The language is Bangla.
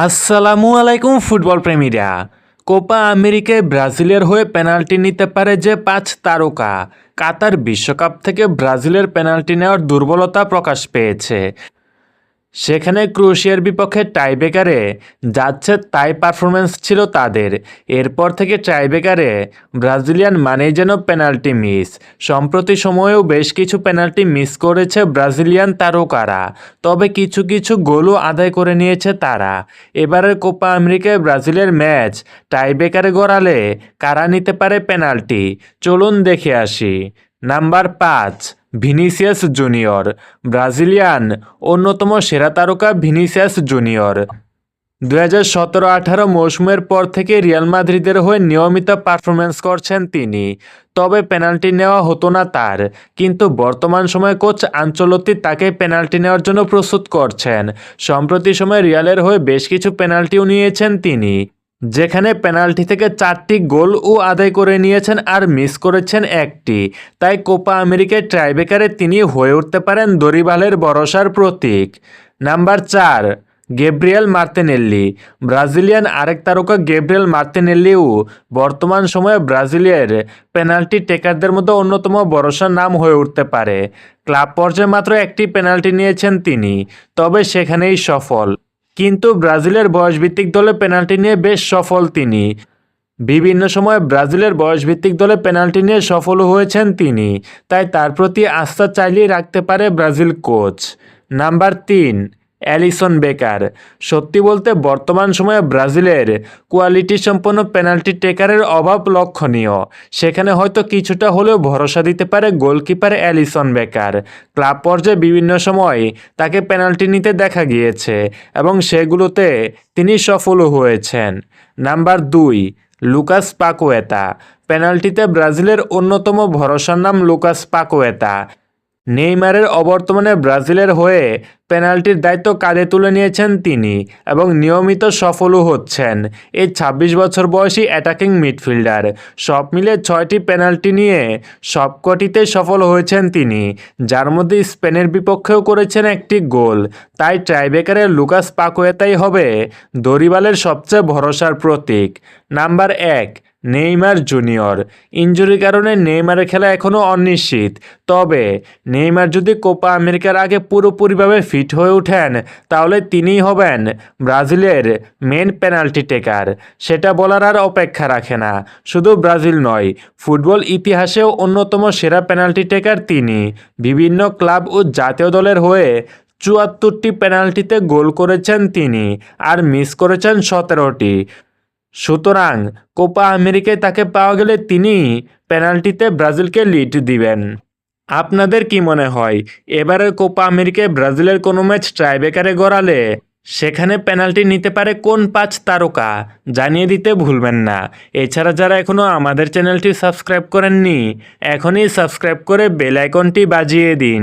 আসসালামু আলাইকুম ফুটবল প্রেমীরা। কোপা আমেরিকায় ব্রাজিলের হয়ে পেনাল্টি নিতে পারে যে পাঁচ তারকা। কাতার বিশ্বকাপ থেকে ব্রাজিলের পেনাল্টি নেওয়ার দুর্বলতা প্রকাশ পেয়েছে। সেখানে ক্রোয়েশিয়ার বিপক্ষে টাইব্রেকারে যাচ্ছে তাই পারফরমেন্স ছিল তাদের। এরপর থেকে টাইব্রেকারে ব্রাজিলিয়ান মানেই যেন পেনাল্টি মিস। সম্প্রতি সময়েও বেশ কিছু পেনাল্টি মিস করেছে ব্রাজিলিয়ান তারকারা, তবে কিছু কিছু গোলও আদায় করে নিয়েছে তারা। এবারের কোপা আমেরিকায় ব্রাজিলের ম্যাচ টাইব্রেকারে গড়ালে কারা নিতে পারে পেনাল্টি? চলুন দেখে আসি। নাম্বার পাঁচ ভিনিসিয়াস জুনিয়র, ব্রাজিলিয়ান, অন্যতম সেরা তারকা ভিনিসিয়াস জুনিয়র। দু হাজার সতেরো আঠারো মৌসুমের পর থেকে রিয়াল মাদ্রিদের হয়ে নিয়মিত পারফরমেন্স করছেন তিনি। তবে পেনাল্টি নেওয়া হতো না তার, কিন্তু বর্তমান সময়ে কোচ আঞ্চলতি তাকে পেনাল্টি নেওয়ার জন্য প্রস্তুত করছেন। সম্প্রতি সময়ে রিয়ালের হয়ে বেশ কিছু পেনাল্টিও নিয়েছেন তিনি। যেখানে পেনাল্টি থেকে চারটি গোলও আদায় করে নিয়েছেন আর মিস করেছেন একটি। তাই কোপা আমেরিকায় ট্রাইবেকারে তিনি হয়ে উঠতে পারেন দরিবালের ভরসার প্রতীক। নাম্বার চার, গেব্রিয়েল মার্তেনেল্লি। ব্রাজিলিয়ান আরেক তারকা গেব্রিয়েল মার্তেনেল্লিও বর্তমান সময়ে ব্রাজিলের পেনাল্টি টেকারদের মধ্যে অন্যতম ভরসার নাম হয়ে উঠতে পারে। ক্লাব পর্যায়ে মাত্র একটি পেনাল্টি নিয়েছেন তিনি, তবে সেখানেই সফল। কিন্তু ব্রাজিলের বয়সভিত্তিক দলে পেনাল্টি নিয়ে বেশ সফল তিনি। বিভিন্ন সময়ে ব্রাজিলের বয়সভিত্তিক দলে পেনাল্টি নিয়ে সফল হয়েছেন তিনি, তাই তার প্রতি আস্থা চাইলেই রাখতে পারে ব্রাজিল কোচ। নাম্বার তিন অ্যালিসন বেকার। সত্যি বলতে, বর্তমান সময়ে ব্রাজিলের কোয়ালিটি সম্পন্ন পেনাল্টি টেকারের অভাব লক্ষণীয়। সেখানে হয়তো কিছুটা হলেও ভরসা দিতে পারে গোলকিপার অ্যালিসন বেকার। ক্লাব পর্যায়ে বিভিন্ন সময় তাকে পেনাল্টি নিতে দেখা গিয়েছে এবং সেগুলোতে তিনি সফলও হয়েছেন। নাম্বার দুই, লুকাস পাকোয়েতা। পেনাল্টিতে ব্রাজিলের অন্যতম ভরসার নাম লুকাস পাকোয়েতা। নেইমারের অবর্তমানে ব্রাজিলের হয়ে পেনাল্টির দায়িত্ব কাঁধে তুলে নিয়েছেন তিনি এবং নিয়মিত সফলও হচ্ছেন। এই ২৬ বছর বয়সী অ্যাটাকিং মিডফিল্ডার সব মিলে ছয়টি পেনাল্টি নিয়ে সবকটিতে সফল হয়েছেন তিনি, যার মধ্যে স্পেনের বিপক্ষেও করেছেন একটি গোল। তাই ট্রাইবেকারের লুকাস পাকোয়েতাই হবে দরিবালের সবচেয়ে ভরসার প্রতীক। নাম্বার এক নেইমার জুনিয়র। ইঞ্জুরির কারণে নেইমারের খেলা এখনও অনিশ্চিত। তবে নেইমার যদি কোপা আমেরিকার আগে পুরোপুরিভাবে ফিট হয়ে ওঠেন, তাহলে তিনিই হবেন ব্রাজিলের মেন পেনাল্টি টেকার। সেটা বলার আর অপেক্ষা রাখে না। শুধু ব্রাজিল নয়, ফুটবল ইতিহাসেও অন্যতম সেরা পেনাল্টি টেকার তিনি। বিভিন্ন ক্লাব ও জাতীয় দলের হয়ে চুয়াত্তরটি পেনাল্টিতে গোল করেছেন তিনি আর মিস করেছেন সতেরোটি। সুতরাং কোপা আমেরিকায় তাকে পাওয়া গেলে তিনি পেনাল্টিতে ব্রাজিলকে লিড দিবেন। আপনাদের কি মনে হয়, এবারের কোপা আমেরিকায় ব্রাজিলের কোনো ম্যাচ ট্রাইবেকারে গড়ালে সেখানে পেনাল্টি নিতে পারে কোন পাঁচ তারকা, জানিয়ে দিতে ভুলবেন না। এছাড়া যারা এখনও আমাদের চ্যানেলটি সাবস্ক্রাইব করেননি, এখনই সাবস্ক্রাইব করে বেল আইকনটি বাজিয়ে দিন।